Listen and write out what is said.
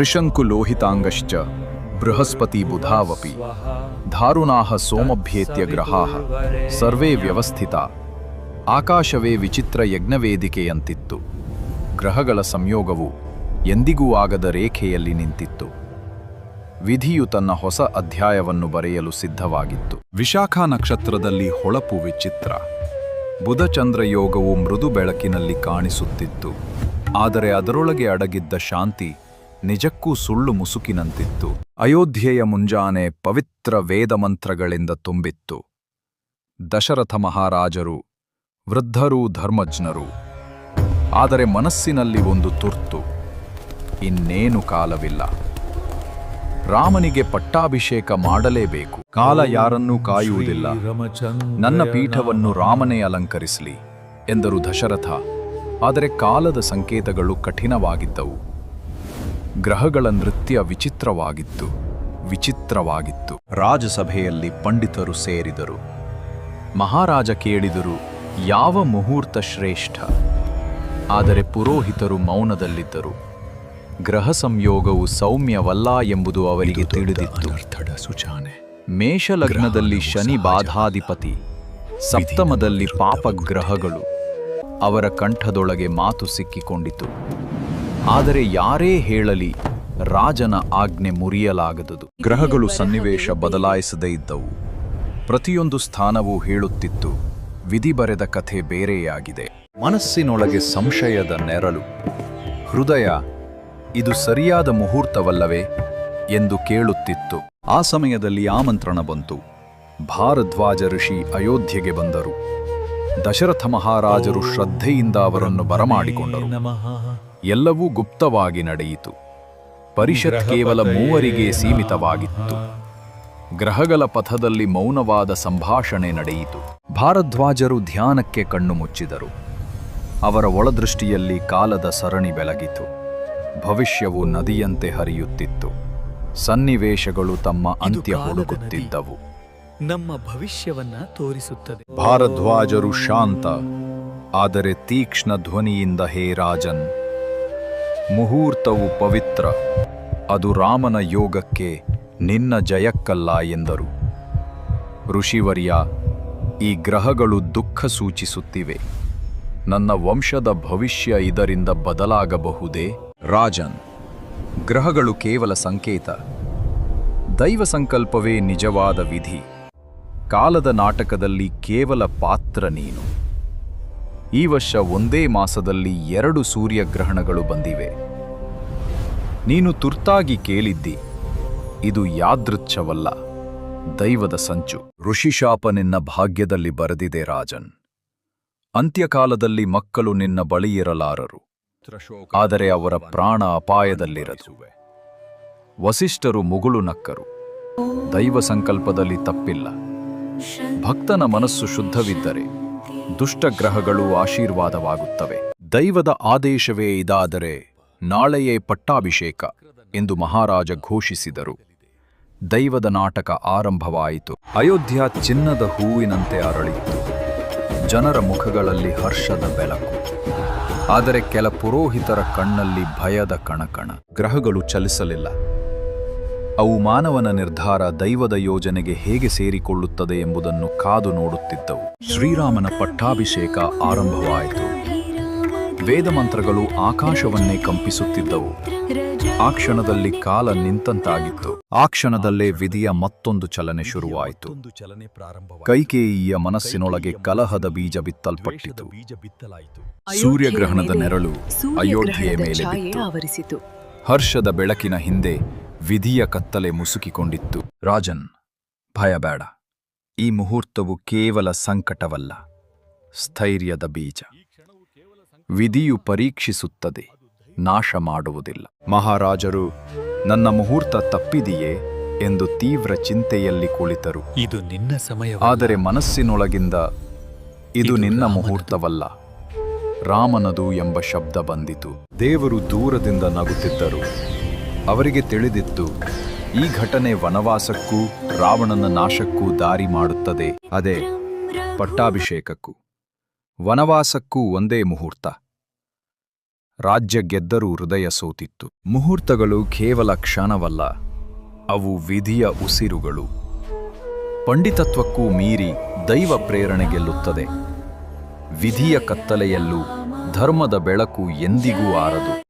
ತ್ರಿಶಂಕುಲೋಹಿತಾಂಗಶ್ಚ ಬೃಹಸ್ಪತಿ ಬುಧಾವಪಿ ಧಾರುಣಾಹ ಸೋಮಭ್ಯೇತ್ಯ ಗ್ರಹಾಹ ಸರ್ವೇ ವ್ಯವಸ್ಥಿತ ಆಕಾಶವೇ ವಿಚಿತ್ರ ಯಜ್ಞವೇದಿಕೆಯಂತಿತ್ತು ಗ್ರಹಗಳ ಸಂಯೋಗವು ಎಂದಿಗೂ ಆಗದ ರೇಖೆಯಲ್ಲಿ ನಿಂತಿತ್ತು ವಿಧಿಯು ತನ್ನ ಹೊಸ ಅಧ್ಯಾಯವನ್ನು ಬರೆಯಲು ಸಿದ್ಧವಾಗಿತ್ತು ವಿಶಾಖ ನಕ್ಷತ್ರದಲ್ಲಿ ಹೊಳಪು ವಿಚಿತ್ರ ಬುಧಚಂದ್ರ ಯೋಗವು ಮೃದು ಬೆಳಕಿನಲ್ಲಿ ಕಾಣಿಸುತ್ತಿತ್ತು ಆದರೆ ಅದರೊಳಗೆ ಅಡಗಿದ್ದ ಶಾಂತಿ ನಿಜಕ್ಕೂ ಸುಳ್ಳು ಮುಸುಕಿನಂತಿತ್ತು. ಅಯೋಧ್ಯೆಯ ಮುಂಜಾನೆ ಪವಿತ್ರ ವೇದಮಂತ್ರಗಳಿಂದ ತುಂಬಿತ್ತು. ದಶರಥ ಮಹಾರಾಜರು, ವೃದ್ಧರೂ, ಧರ್ಮಜ್ಞರು, ಆದರೆ ಮನಸ್ಸಿನಲ್ಲಿ ಒಂದು ತುರ್ತು, ಇನ್ನೇನು ಕಾಲವಿಲ್ಲ. ರಾಮನಿಗೆ ಪಟ್ಟಾಭಿಷೇಕ ಮಾಡಲೇಬೇಕು. ಕಾಲ ಯಾರನ್ನೂ ಕಾಯುವುದಿಲ್ಲ. ನನ್ನ ಪೀಠವನ್ನು ರಾಮನೇ ಅಲಂಕರಿಸಲಿ, ಎಂದರು ದಶರಥ. ಆದರೆ ಕಾಲದ ಸಂಕೇತಗಳು ಕಠಿಣವಾಗಿದ್ದವು. ಗ್ರಹಗಳ ನೃತ್ಯ ವಿಚಿತ್ರವಾಗಿತ್ತು ವಿಚಿತ್ರವಾಗಿತ್ತು. ರಾಜಸಭೆಯಲ್ಲಿ ಪಂಡಿತರು ಸೇರಿದರು. ಮಹಾರಾಜ ಕೇಳಿದರು ಯಾವ ಮುಹೂರ್ತ ಶ್ರೇಷ್ಠ? ಆದರೆ ಪುರೋಹಿತರು ಮೌನದಲ್ಲಿದ್ದರು. ಗ್ರಹ ಸಂಯೋಗವು ಸೌಮ್ಯವಲ್ಲ ಎಂಬುದು ಅವರಿಗೆ ತಿಳಿದಿತ್ತು. ಮೇಷಲಗ್ನದಲ್ಲಿ ಶನಿ ಬಾಧಾಧಿಪತಿ ಸಪ್ತಮದಲ್ಲಿ ಪಾಪಗ್ರಹಗಳು ಅವರ ಕಂಠದೊಳಗೆ ಮಾತು ಸಿಕ್ಕಿಕೊಂಡಿತು. ಆದರೆ ಯಾರೇ ಹೇಳಲಿ ರಾಜನ ಆಜ್ಞೆ ಮುರಿಯಲಾಗದುದು. ಗ್ರಹಗಳು ಸನ್ನಿವೇಶ ಬದಲಾಯಿಸದೇ ಇದ್ದವು. ಪ್ರತಿಯೊಂದು ಸ್ಥಾನವೂ ಹೇಳುತ್ತಿತ್ತು, ವಿಧಿ ಬರೆದ ಕಥೆ ಬೇರೆಯಾಗಿದೆ. ಮನಸ್ಸಿನೊಳಗೆ ಸಂಶಯದ ನೆರಳು. ಹೃದಯ, ಇದು ಸರಿಯಾದ ಮುಹೂರ್ತವಲ್ಲವೇ ಎಂದು ಕೇಳುತ್ತಿತ್ತು. ಆ ಸಮಯದಲ್ಲಿ ಆಮಂತ್ರಣ ಬಂತು. ಭಾರದ್ವಾಜ ಋಷಿ ಅಯೋಧ್ಯೆಗೆ ಬಂದರು. ದಶರಥ ಮಹಾರಾಜರು ಶ್ರದ್ಧೆಯಿಂದ ಅವರನ್ನು ಬರಮಾಡಿಕೊಂಡರು. ಎಲ್ಲವೂ ಗುಪ್ತವಾಗಿ ನಡೆಯಿತು. ಪರಿಷತ್ ಕೇವಲ ಮೂವರಿಗೆ ಸೀಮಿತವಾಗಿತ್ತು. ಗ್ರಹಗಳ ಪಥದಲ್ಲಿ ಮೌನವಾದ ಸಂಭಾಷಣೆ ನಡೆಯಿತು. ಭಾರದ್ವಾಜರು ಧ್ಯಾನಕ್ಕೆ ಕಣ್ಣು ಮುಚ್ಚಿದರು. ಅವರ ಒಳದೃಷ್ಟಿಯಲ್ಲಿ ಕಾಲದ ಸರಣಿ ಬೆಳಗಿತು. ಭವಿಷ್ಯವು ನದಿಯಂತೆ ಹರಿಯುತ್ತಿತ್ತು. ಸನ್ನಿವೇಶಗಳು ತಮ್ಮ ಅಂತ್ಯ ಹುಡುಕುತ್ತಿದ್ದವು. ನಮ್ಮ ಭವಿಷ್ಯವನ್ನ ತೋರಿಸುತ್ತದೆ. ಭಾರದ್ವಾಜರು ಶಾಂತ, ಆದರೆ ತೀಕ್ಷ್ಣ ಧ್ವನಿಯಿಂದ ಹೇ ರಾಜನ್. ಮುಹೂರ್ತವು ಪವಿತ್ರ, ಅದು ರಾಮನ ಯೋಗಕ್ಕೆ ನಿನ್ನ ಜಯಕ್ಕಲ್ಲ ಎಂದರು. ಋಷಿವರ್ಯ, ಈ ಗ್ರಹಗಳು ದುಃಖ ಸೂಚಿಸುತ್ತಿವೆ. ನನ್ನ ವಂಶದ ಭವಿಷ್ಯ ಇದರಿಂದ ಬದಲಾಗಬಹುದೇ? ರಾಜನ್, ಗ್ರಹಗಳು ಕೇವಲ ಸಂಕೇತ. ದೈವ ಸಂಕಲ್ಪವೇ ನಿಜವಾದ ವಿಧಿ. ಕಾಲದ ನಾಟಕದಲ್ಲಿ ಕೇವಲ ಪಾತ್ರ ನೀನು. ಈ ವರ್ಷ ಒಂದೇ ಮಾಸದಲ್ಲಿ ಎರಡು ಸೂರ್ಯಗ್ರಹಣಗಳು ಬಂದಿವೆ. ನೀನು ತುರ್ತಾಗಿ ಕೇಳಿದ್ದಿ, ಇದು ಯಾದೃಚ್ಛವಲ್ಲ, ದೈವದ ಸಂಚು. ಋಷಿಶಾಪ ನಿನ್ನ ಭಾಗ್ಯದಲ್ಲಿ ಬರೆದಿದೆ ರಾಜನ್. ಅಂತ್ಯಕಾಲದಲ್ಲಿ ಮಕ್ಕಳು ನಿನ್ನ ಬಳಿಯಿರಲಾರರು. ಆದರೆ ಅವರ ಪ್ರಾಣ ಅಪಾಯದಲ್ಲಿರದು. ವಸಿಷ್ಠರು ಮುಗುಳು ನಕ್ಕರು. ದೈವ ಸಂಕಲ್ಪದಲ್ಲಿ ತಪ್ಪಿಲ್ಲ. ಭಕ್ತನ ಮನಸ್ಸು ಶುದ್ಧವಿದ್ದರೆ ದುಷ್ಟಗ್ರಹಗಳು ಆಶೀರ್ವಾದವಾಗುತ್ತವೆ. ದೈವದ ಆದೇಶವೇ ಇದಾದರೆ ನಾಳೆಯೇ ಪಟ್ಟಾಭಿಷೇಕ ಎಂದು ಮಹಾರಾಜ ಘೋಷಿಸಿದರು. ದೈವದ ನಾಟಕ ಆರಂಭವಾಯಿತು. ಅಯೋಧ್ಯ ಚಿನ್ನದ ಹೂವಿನಂತೆ ಅರಳಿತ್ತು. ಜನರ ಮುಖಗಳಲ್ಲಿ ಹರ್ಷದ ಬೆಳಕು. ಆದರೆ ಕೆಲ ಪುರೋಹಿತರ ಕಣ್ಣಲ್ಲಿ ಭಯದ ಕಣಕಣ. ಗ್ರಹಗಳು ಚಲಿಸಲಿಲ್ಲ. ಅವು ಮಾನವನ ನಿರ್ಧಾರ ದೈವದ ಯೋಜನೆಗೆ ಹೇಗೆ ಸೇರಿಕೊಳ್ಳುತ್ತದೆ ಎಂಬುದನ್ನು ಕಾದು ನೋಡುತ್ತಿದ್ದವು. ಶ್ರೀರಾಮನ ಪಟ್ಟಾಭಿಷೇಕ ಆರಂಭವಾಯಿತು. ವೇದ ಮಂತ್ರಗಳು ಆಕಾಶವನ್ನೇ ಕಂಪಿಸುತ್ತಿದ್ದವು. ಆ ಕ್ಷಣದಲ್ಲಿ ಕಾಲ ನಿಂತಂತಾಗಿತ್ತು. ಆ ಕ್ಷಣದಲ್ಲೇ ವಿಧಿಯ ಮತ್ತೊಂದು ಚಲನೆ ಶುರುವಾಯಿತು. ಕೈಕೇಯಿಯ ಮನಸ್ಸಿನೊಳಗೆ ಕಲಹದ ಬೀಜ ಬಿತ್ತಲ್ಪಟ್ಟಿತು. ಸೂರ್ಯಗ್ರಹಣದ ನೆರಳು ಅಯೋಧ್ಯೆಯ ಮೇಲೆ ಆವರಿಸಿತು ಹರ್ಷದ ಬೆಳಕಿನ ಹಿಂದೆ ವಿಧಿಯ ಕತ್ತಲೆ ಮುಸುಕಿಕೊಂಡಿತ್ತು. ರಾಜನ್ ಭಯಬೇಡ ಈ ಮುಹೂರ್ತವು ಕೇವಲ ಸಂಕಟವಲ್ಲ ಸ್ಥೈರ್ಯದ ಬೀಜ. ವಿಧಿಯು ಪರೀಕ್ಷಿಸುತ್ತದೆ ನಾಶ ಮಾಡುವುದಿಲ್ಲ. ಮಹಾರಾಜರು ನನ್ನ ಮುಹೂರ್ತ ತಪ್ಪಿದೆಯೇ ಎಂದು ತೀವ್ರ ಚಿಂತೆಯಲ್ಲಿ ಕುಳಿತರು. ಇದು ನಿನ್ನ ಸಮಯ ಆದರೆ ಮನಸ್ಸಿನೊಳಗಿಂದ ಇದು ನಿನ್ನ ಮುಹೂರ್ತವಲ್ಲ. ರಾಮನದು ಎಂಬ ಶಬ್ದ ಬಂದಿತು. ದೇವರು ದೂರದಿಂದ ನಗುತ್ತಿದ್ದರು. ಅವರಿಗೆ ತಿಳಿದಿತ್ತು, ಈ ಘಟನೆ ವನವಾಸಕ್ಕೂ ರಾವಣನ ನಾಶಕ್ಕೂ ದಾರಿ ಮಾಡುತ್ತದೆ, ಅದೇ ಪಟ್ಟಾಭಿಷೇಕಕ್ಕೂ. ವನವಾಸಕ್ಕೂ ಒಂದೇ ಮುಹೂರ್ತ. ರಾಜ್ಯ ಗೆದ್ದರೂ ಹೃದಯ ಸೋತಿತ್ತು. ಮುಹೂರ್ತಗಳು ಕೇವಲ ಕ್ಷಣವಲ್ಲ, ಅವು ವಿಧಿಯ ಉಸಿರುಗಳು. ಪಂಡಿತತ್ವಕ್ಕೂ ಮೀರಿ ದೈವ ಪ್ರೇರಣೆ ಗೆಲ್ಲುತ್ತದೆ. ವಿಧಿಯ ಕತ್ತಲೆಯಲ್ಲೂ ಧರ್ಮದ ಬೆಳಕು ಎಂದಿಗೂ ಆರದು.